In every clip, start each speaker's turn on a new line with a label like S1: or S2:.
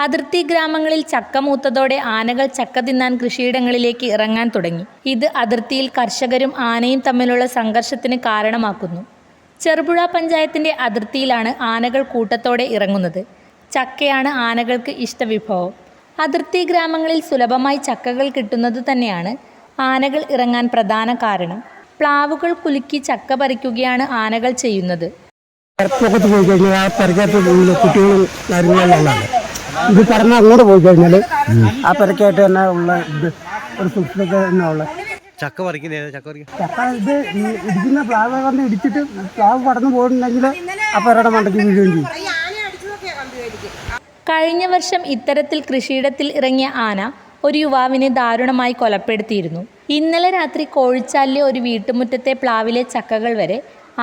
S1: അതിർത്തി ഗ്രാമങ്ങളിൽ ചക്ക മൂത്തതോടെ ആനകൾ ചക്ക തിന്നാൻ കൃഷിയിടങ്ങളിലേക്ക് ഇറങ്ങാൻ തുടങ്ങി. ഇത് അതിർത്തിയിൽ കർഷകരും ആനയും തമ്മിലുള്ള സംഘർഷത്തിന് കാരണമാക്കുന്നു. ചെറുപുഴ പഞ്ചായത്തിന്റെ അതിർത്തിയിലാണ് ആനകൾ കൂട്ടത്തോടെ ഇറങ്ങുന്നത്. ചക്കയാണ് ആനകൾക്ക് ഇഷ്ടവിഭവം. അതിർത്തി ഗ്രാമങ്ങളിൽ സുലഭമായി ചക്കകൾ കിട്ടുന്നത് തന്നെയാണ് ആനകൾ ഇറങ്ങാൻ പ്രധാന കാരണം. പ്ലാവുകൾ കുലുക്കി ചക്ക പറിക്കുകയാണ് ആനകൾ ചെയ്യുന്നത്.
S2: കുട്ടികളും ഇത് കടന്ന് അങ്ങോട്ട് പോയി കഴിഞ്ഞാൽ ആ പെരക്കായിട്ട് തന്നെ ഉള്ള ഇത് ഒരു സുഖത്തൊക്കെ തന്നെ ഉള്ള.
S3: ചക്ക പറിക്കുന്ന ചക്ക
S2: ചക്ക ഇത് ഈ ഇടിക്കുന്ന പ്ലാവ് കണ്ട് ഇടിച്ചിട്ട് പ്ലാവ് പടന്നു പോയിട്ടുണ്ടെങ്കിൽ ആ പെരയുടെ മണ്ടയ്ക്ക് വീഴുകയും ചെയ്യും.
S1: കഴിഞ്ഞ വർഷം ഇത്തരത്തിൽ കൃഷിയിടത്തിൽ ഇറങ്ങിയ ആന ഒരു യുവാവിനെ ദാരുണമായി കൊലപ്പെടുത്തിയിരുന്നു. ഇന്നലെ രാത്രി കോഴിച്ചാലിലെ ഒരു വീട്ടുമുറ്റത്തെ പ്ലാവിലെ ചക്കകൾ വരെ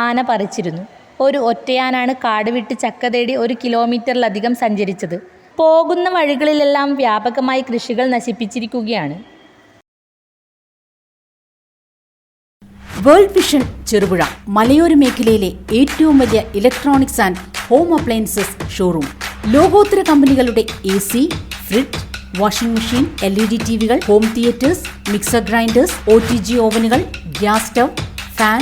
S1: ആന പറിച്ചിരുന്നു. ഒരു ഒറ്റയാനാണ് കാട് വിട്ട് ചക്ക തേടി ഒരു കിലോമീറ്ററിലധികം സഞ്ചരിച്ചത്. പോകുന്ന വഴികളിലെല്ലാം വ്യാപകമായി കൃഷികൾ നശിപ്പിച്ചിരിക്കുകയാണ്.
S4: വേൾഡ് വിഷൻ ചെറുപുഴ മലയോര മേഖലയിലെ ഏറ്റവും വലിയ electronics and home appliances showroom. ലോകോത്തര കമ്പനികളുടെ A C fridge washing machine L E D T വികൾ home theatres mixer grinders O T G ഓവനുകൾ gas stove fan